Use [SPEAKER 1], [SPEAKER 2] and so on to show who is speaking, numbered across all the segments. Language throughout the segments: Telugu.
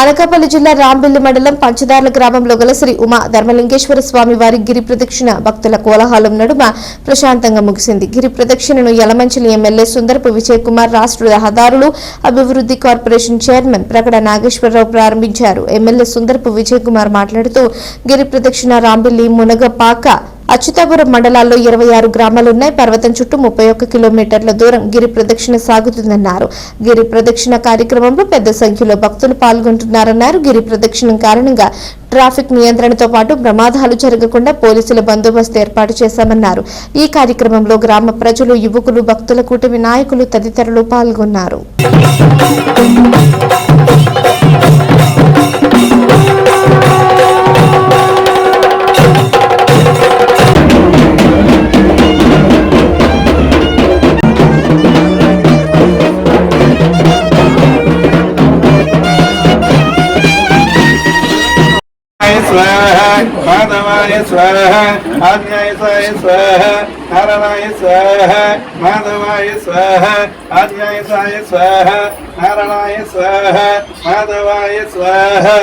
[SPEAKER 1] అనకాపల్లి జిల్లా రాంబిల్లి మండలం పంచదార్ల గ్రామంలో గల శ్రీ ఉమా ధర్మలింగేశ్వర స్వామి వారి గిరి ప్రదక్షిణ భక్తుల కోలాహలం నడుమ ప్రశాంతంగా ముగిసింది. గిరి ప్రదక్షిణను యలమంచిలి ఎమ్మెల్యే సుందరపు విజయ్ కుమార్ రాష్ట్ర రహదారులు అభివృద్ధి కార్పొరేషన్ చైర్మన్ ప్రకట నాగేశ్వరరావు ప్రారంభించారు. ఎమ్మెల్యే సుందరపు విజయ్ కుమార్ మాట్లాడుతూ గిరి ప్రదక్షిణ రాంబిల్లి మునగపాక అచ్యుతాపురం మండలాల్లో ఇరవై ఆరు గ్రామాలున్నాయి. పర్వతం చుట్టూ ముప్పై ఒక్క కిలోమీటర్ల దూరం గిరి ప్రదక్షిణ సాగుతుందన్నారు. గిరి ప్రదక్షిణ కార్యక్రమంలో పెద్ద సంఖ్యలో భక్తులు పాల్గొంటున్నారన్నారు. గిరి ప్రదక్షిణం కారణంగా ట్రాఫిక్ నియంత్రణతో పాటు ప్రమాదాలు జరగకుండా పోలీసుల బందోబస్తు ఏర్పాటు చేశామన్నారు. ఈ కార్యక్రమంలో గ్రామ ప్రజలు యువకులు భక్తుల కూటమి నాయకులు తదితరులు పాల్గొన్నారు.
[SPEAKER 2] स्वाहा माधवाय स्वाहा आज्ञाय साय स्वाहा नारायणाय स्वाहा माधवाय स्वाहा आज्ञाय साय स्वाहा नारायणाय स्वाहा माधवाय स्वाहा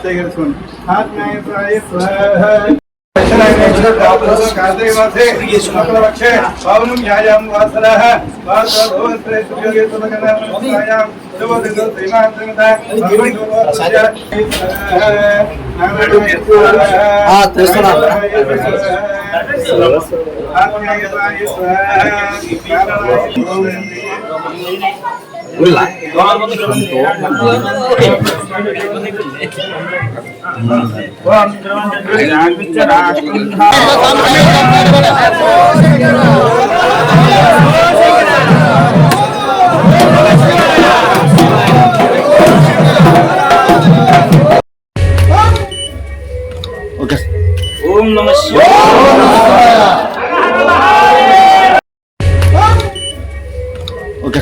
[SPEAKER 2] స్వీకరించుకోండి ఆజ్ఞాయ సాయ స్వాహ కార్తీకమాసే పవనం ధ్యాయాం వాసరः ఓం నమ శివాయ.
[SPEAKER 3] ఓకే